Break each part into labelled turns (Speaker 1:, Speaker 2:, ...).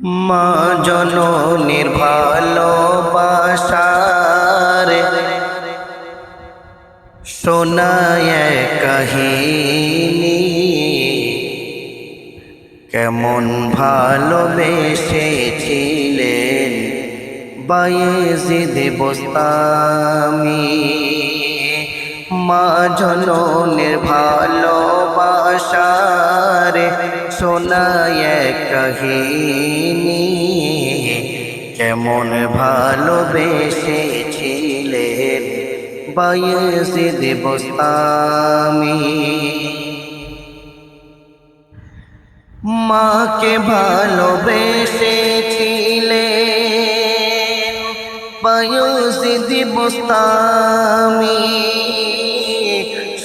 Speaker 1: মা জননীর ভালোবাসার শোনায় কাহিনী। কেমন ভালোবেসেছিলেন বায়েজিদ বস্তামি। মা জননের ভালোবাসার শোনায় কাহিনী কেমন ভালোবেসেছিলেন বায়েজিদ বস্তামি। মাকে ভালোবেসেছিলেন বায়ুসিদি বস্তামি।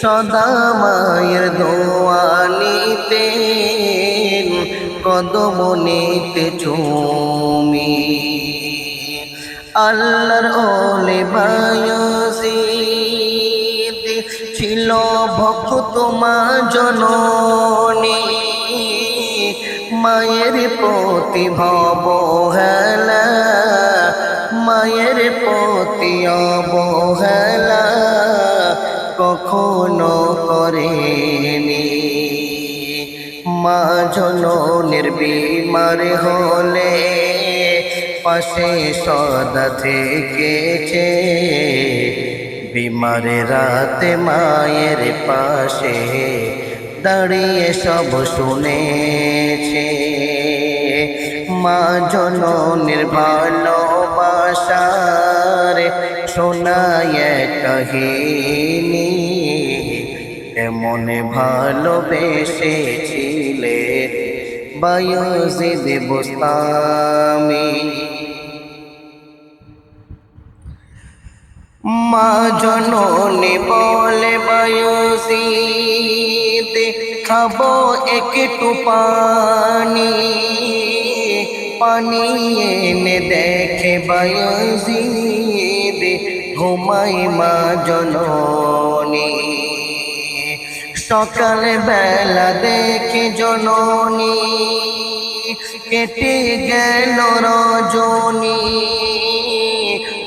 Speaker 1: সদা মায়ের দোয়ানিতে কদমনিতে চুমি। আল্লাহর ওলে বায়ুসিদ ছিল ভক্ত মা জননী। মায়ের প্রতি ভবহেলা মায়ের প্রতি অবহেলা। কখনো করেনি। মা জননের বিমার হলে পাশে সদা থেকেছে। বিমারে রাতে মায়ের পাশে দাঁড়িয়ে সব শুনেছে। মা জননের ভালোবাসার শোনায় কাহিনী এমন ভালোবেসেছিলে, বায়ুজিদ বস্তামি। মা জননী বলে, বায়ুজিদ, খাব একটু পানি। পানি এনে দেখে বায়ুজিদ, ঘুমাই মা জননী। সকাল বেলা দেখে জননী, কেটে গেল রজনী।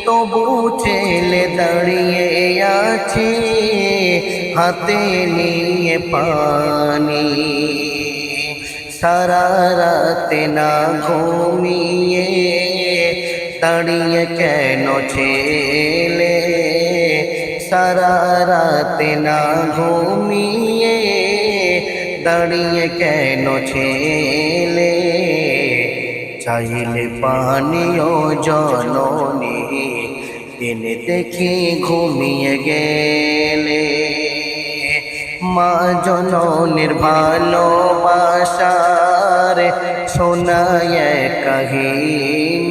Speaker 1: তবু ছেলে দাঁড়িয়ে আছে, হাতে নিয়ে পানি। সারা রাতে না ঘুমিয়ে দাঁড়িয়ে কেন ছেলে সারা রাতে না ঘুমিয়ে দাঁড়িয়ে কেন ছেলে? চাইলে পানীয় জননী এনে দেখি ঘুমিয়ে গেলে। মা জননীর ভালোবাসার শোনায় কাহিনী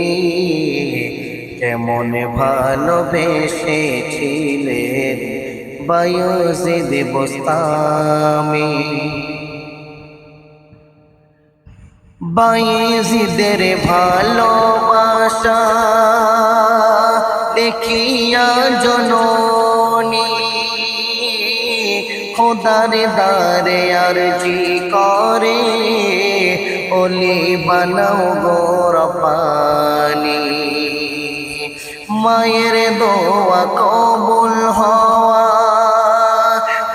Speaker 1: কেমন ভালোবেসেছিলেন বায়ুজিদ বস্তামি। বাইজিদের ভালোবাসা দেখিয়া জননী, খোদার দারে আর জি করে ওলি বানাও গোর মায়ের দোয়া কবুল হওয়া।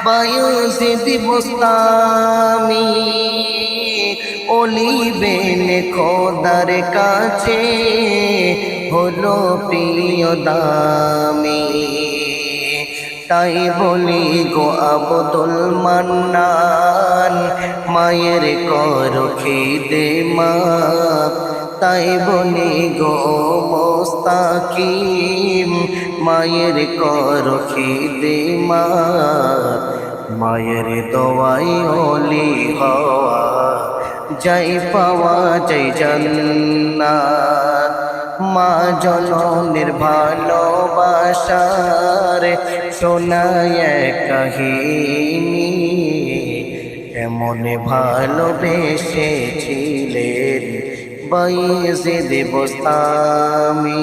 Speaker 1: বায়ুজিদ বস্তামি অলিবেন খোদার কাছে হলো প্রিয় দামি। তাই বলি গো আবদুল মান্নান, মায়ের কর খিদে মা। তাই বলি গো মোস্তাকিম, মায়ের কর খিদে মা মায়ের দোয়াই অলি হওয়া, যাই পাওয়া যাই জান্নাত। মা জননের ভালোবাসার শোনায় কাহিনী এমন ভালোবেসেছিলেন বাইজিদ বস্তামি